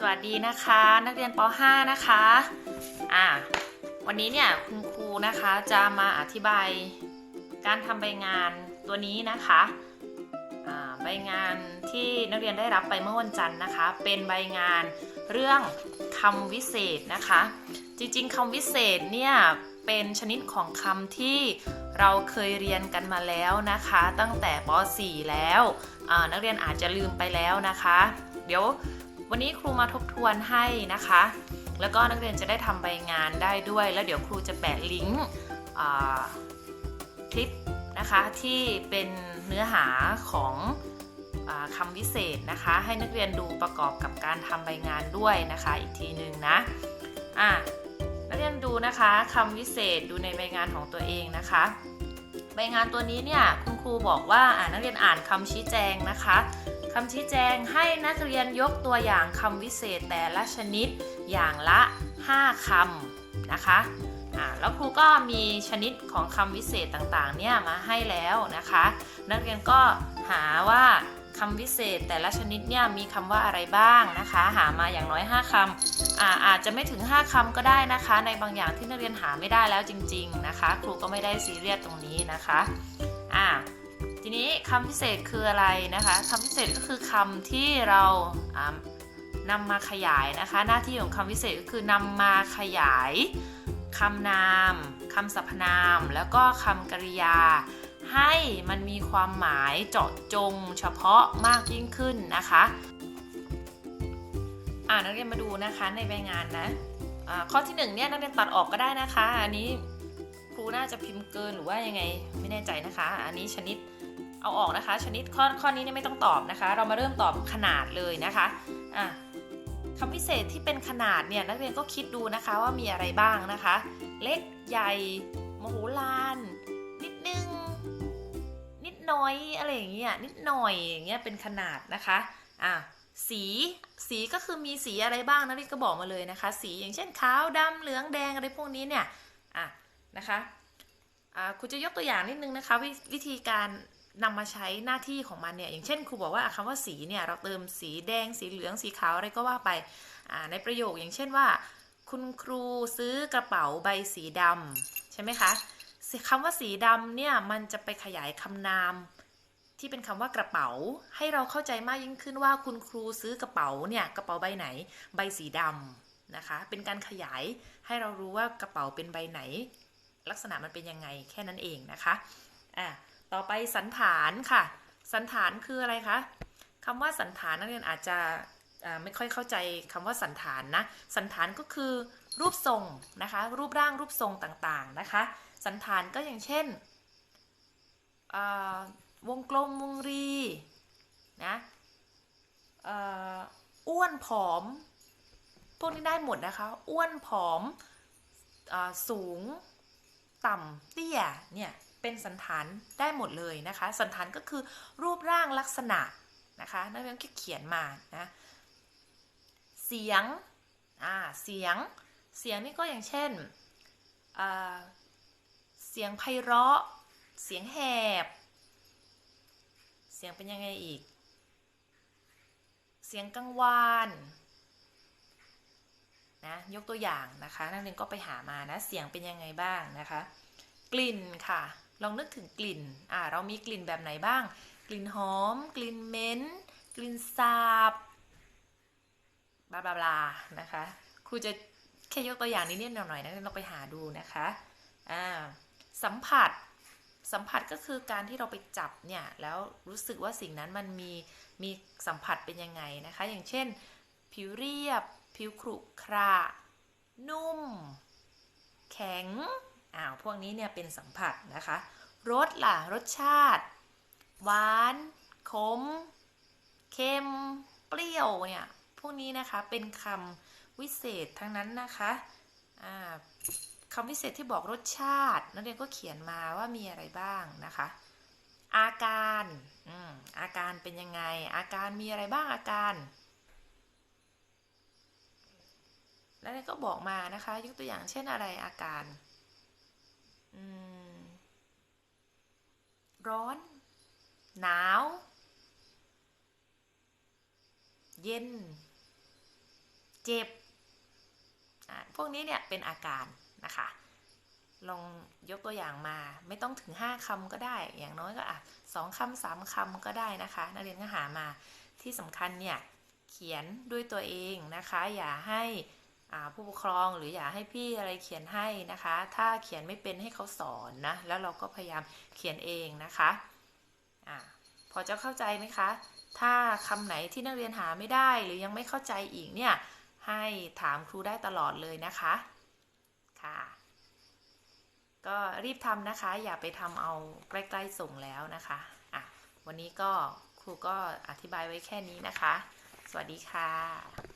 สวัสดีนะคะ นักเรียนป .5 นะคะอ่าวันนี้เนี่ยคุณครูนะคะจะมาอธิบายการทำใบงานตัวนี้นะคะอ่าใบงานที่นักเรียนได้รับไปเมื่อวันจันทร์นะคะ เป็นใบงานเรื่องคำวิเศษนะคะ จริงๆคำวิเศษเนี่ยเป็นชนิดของคำที่เราเคยเรียนกันมาแล้วนะคะ ตั้งแต่ป .4 แล้วนักเรียนอาจจะลืมไปแล้วนะคะ เดี๋ยว วันนี้ครูมาทบทวนให้นะคะ แล้วก็นักเรียนจะได้ทำใบงานได้ด้วย แล้วเดี๋ยวครูจะแปะลิงก์คลิปนะคะที่เป็นเนื้อหาของอคำวิเศษนะคะ ให้นักเรียนดูประกอบกับการทำใบงานด้วยนะคะ อีกทีหนึ่งนะอะนักเรียนดูนะคะคำวิเศษดูในใบงานของตัวเองนะคะ ใบงานตัวนี้เนี่ยคุณครูบอกว่านักเรียนอ่านคำชี้แจงนะคะ คำชี้แจงให้นักเรียนยกตัวอย่างคำวิเศษแต่ละชนิดอย่างละ 5 คำนะคะแล้วครูก็มีชนิดของคำวิเศษต่างๆเนี่ยมาให้แล้วนะคะ นักเรียนก็หาว่าคำวิเศษแต่ละชนิดเนี่ยมีคำว่าอะไรบ้างนะคะ หามาอย่างน้อย 5คำอาอาจจะไม่ถึง 5คำก็ได้นะคะ ในบางอย่างที่นักเรียนหาไม่ได้แล้วจริง ๆนะคะ ครูก็ไม่ได้ซีเรียสตรงนี้นะคะอ่า ทีนี้คำพิเศษคืออะไรนะคะคำพิเศษก็คือคำที่เรานำมาขยายนะคะ หน้าที่ของคำพิเศษก็คือนำมาขยายคำนามคำสรรพนาม แล้วก็คำกริยา ให้มันมีความหมายเจาะจงเฉพาะมากยิ่งขึ้นนะคะอ่านักเรียนมาดูนะคะในใบงานนะอ่าข้อที่หนึ่งเนี่ยนักเรียนตัดออกก็ได้นะคะ อันนี้ครูน่าจะพิมพ์เกินหรือว่ายังไงไม่แน่ใจนะคะ อันนี้ชนิด เอาออกนะคะ ชนิดข้อข้อนี้เนี่ยไม่ต้องตอบนะคะ เรามาเริ่มตอบขนาดเลยนะคะอะคำพิเศษที่เป็นขนาดเนี่ยนักเรียนก็คิดดูนะคะว่ามีอะไรบ้างนะคะ เล็กใหญ่มโหฬารนิดนึง นิดน้อยอะไรอย่างเงี้ยนิดหน่อยอย่างเงี้ยเป็นขนาดนะคะอะสีสีก็คือมีสีอะไรบ้างนะนี่ก็บอกมาเลยนะคะ สีอย่างเช่นขาวดำเหลืองแดงอะไรพวกนี้เนี่ยอะนะคะครูจะยกตัวอย่างนิดนึงนะคะววิธีการ นำมาใช้หน้าที่ของมันเนี่ยอย่างเช่นครูบอกว่าอะคำว่าสีเนี่ยเราเติมสีแดงสีเหลืองสีขาวอะไรก็ว่าไปในประโยคอย่างเช่นว่า คุณครูซื้อกระเป๋าใบสีดำใช่ไหมคะคำว่าสีดำเนี่ยมันจะไปขยายคำนามที่เป็นคำว่ากระเป๋าให้เราเข้าใจมากยิ่งขึ้นว่าคุณครูซื้อกระเป๋าเนี่ยกระเป๋าใบไหน ใบสีดำนะคะ เป็นการขยายให้เรารู้ว่ากระเป๋าเป็นใบไหน ลักษณะมันเป็นยังไงแค่นั้นเองนะคะ อะต่อไปสันฐานค่ะ สันฐานคืออะไรคะคำว่าสันฐานนักเรียนอาจจะไม่ค่อยเข้าใจคำว่าสันฐานนะ สันฐานก็คือรูปทรงนะคะ รูปร่างรูปทรงต่างๆนะคะ สันฐานก็อย่างเช่นวงกลมวงรีนะอ้วนผอม พวกนี้ได้หมดนะคะ อ้วนผอมอสูงต่ำเตี้ยเนี่ย เป็นสันฐานได้หมดเลยนะคะ สันฐานก็คือรูปร่างลักษณะนะคะนักเรียนก็เขียนมานะเสียงอ่าเสียง เสียงนี่ก็อย่างเช่นเสียงไพเราะ เสียงแหบ เสียงเป็นยังไงอีก เสียงกังวานนะยกตัวอย่างนะคะ นักเรียนก็ไปหามานะ เสียงเป็นยังไงบ้างนะคะ กลิ่นค่ะ ลองนึกถึงกลิ่นอ่าเรามีกลิ่นแบบไหนบ้าง กลิ่นหอม กลิ่นเหม็น กลิ่นสาบบลาบลาบลานะคะครูจะแค่ยกตัวอย่างนิดๆหน่อยๆนะเราไปหาดูนะคะอ่าสัมผัสสัมผัสก็คือการที่เราไปจับเนี่ยแล้วรู้สึกว่าสิ่งนั้นมันมีมีสัมผัสเป็นยังไงนะคะ อย่างเช่น ผิวเรียบ ผิวขรุขระ นุ่ม แข็ง อ้าวพวกนี้เนี่ยเป็นสัมผัสนะคะรสล่ะรสชาติ หวานขมเค็ม เปรี้ยวเนี่ยพวกนี้นะคะเป็นคำวิเศษทั้งนั้นนะคะคำวิเศษที่บอกรสชาติ นักเรียนก็เขียนมาว่ามีอะไรบ้างนะคะ อาการอืมอาการเป็นยังไง อาการมีอะไรบ้างอาการแล้วก็บอกมานะคะ ยกตัวอย่างเช่นอะไรอาการอืม ร้อน หนาว เย็น เจ็บ พวกนี้เนี่ยเป็นอาการนะคะ ลองยกตัวอย่างมาไม่ต้องถึง 5คำก็ได้ อย่างน้อยก็อะสองคำสามคำก็ได้นะคะ นักเรียนก็หามาที่สำคัญเนี่ย เขียนด้วยตัวเองนะคะ อย่าให้ ผู้ปกครองหรืออย่าให้พี่อะไรเขียนให้นะคะ ถ้าเขียนไม่เป็นให้เขาสอนนะ แล้วเราก็พยายามเขียนเองนะคะอ่าพอจะเข้าใจไหมคะ ถ้าคำไหนที่นักเรียนหาไม่ได้หรือยังไม่เข้าใจอีกเนี่ย ให้ถามครูได้ตลอดเลยนะคะค่ะ ก็รีบทำนะคะ อย่าไปทำเอาใกล้ๆส่งแล้วนะคะอะวันนี้ก็ครูก็อธิบายไว้แค่นี้นะคะ สวัสดีค่ะ